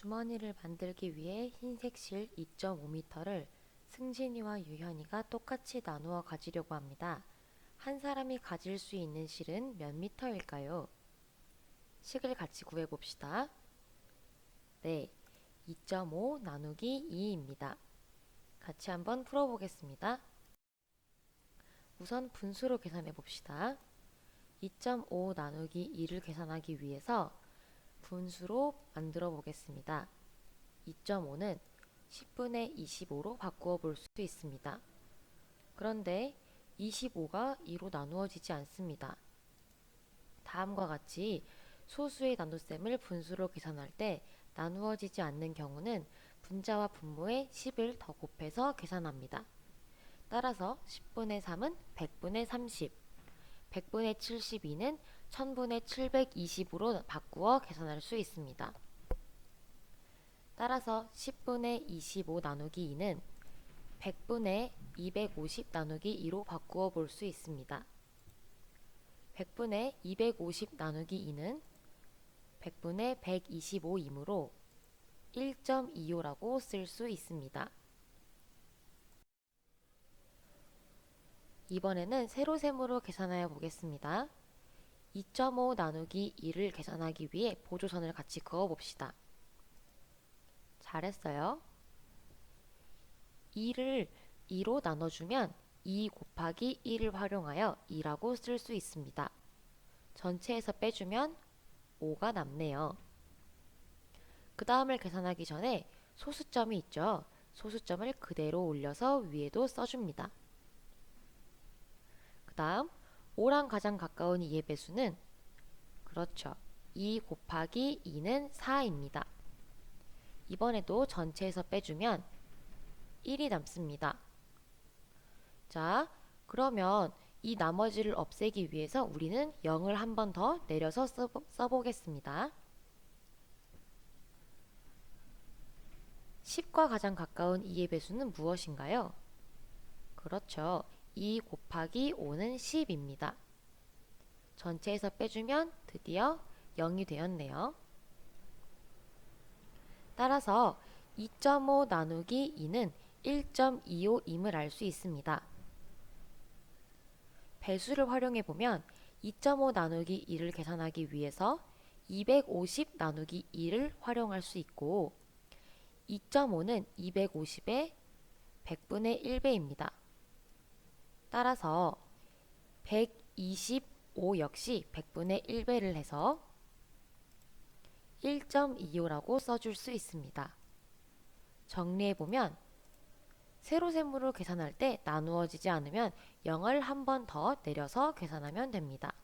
주머니를 만들기 위해 흰색 실 2.5m를 승진이와 유현이가 똑같이 나누어 가지려고 합니다. 한 사람이 가질 수 있는 실은 몇 미터일까요? 식을 같이 구해봅시다. 네, 2.5 나누기 2입니다. 같이 한번 풀어보겠습니다. 우선 분수로 계산해 봅시다. 2.5 나누기 2를 계산하기 위해서 분수로 만들어 보겠습니다. 2.5는 10분의 25로 바꾸어 볼 수 있습니다. 그런데 25가 2로 나누어지지 않습니다. 다음과 같이 소수의 나눗셈을 분수로 계산할 때 나누어지지 않는 경우는 분자와 분모에 10을 더 곱해서 계산합니다. 따라서 10분의 3은 100분의 30, 100분의 72는 1000분의 720으로 바꾸어 계산할 수 있습니다. 따라서 10분의 25 나누기 2는 100분의 250 나누기 2로 바꾸어 볼 수 있습니다. 100분의 250 나누기 2는 100분의 125이므로 1.25라고 쓸 수 있습니다. 이번에는 세로셈으로 계산하여 보겠습니다. 2.5 나누기 2를 계산하기 위해 보조선을 같이 그어 봅시다. 잘했어요. 2를 2로 나눠주면 2 곱하기 1을 활용하여 2라고 쓸 수 있습니다. 전체에서 빼주면 5가 남네요. 그 다음을 계산하기 전에 소수점이 있죠. 소수점을 그대로 올려서 위에도 써줍니다. 그 다음 5랑 가장 가까운 2의 배수는 그렇죠. 2 곱하기 2는 4입니다. 이번에도 전체에서 빼주면 1이 남습니다. 자, 그러면 이 나머지를 없애기 위해서 우리는 0을 한 번 더 내려서 써보, 써보겠습니다. 10과 가장 가까운 2의 배수는 무엇인가요? 그렇죠. 2 곱하기 5는 10입니다. 전체에서 빼주면 드디어 0이 되었네요. 따라서 2.5 나누기 2는 1.25임을 알 수 있습니다. 배수를 활용해 보면 2.5 나누기 2를 계산하기 위해서 250 나누기 2를 활용할 수 있고 2.5는 250의 100분의 1배입니다. 따라서 125 역시 100분의 1배를 해서 1.25라고 써줄 수 있습니다. 정리해보면 세로셈으로 계산할 때 나누어지지 않으면 0을 한 번 더 내려서 계산하면 됩니다.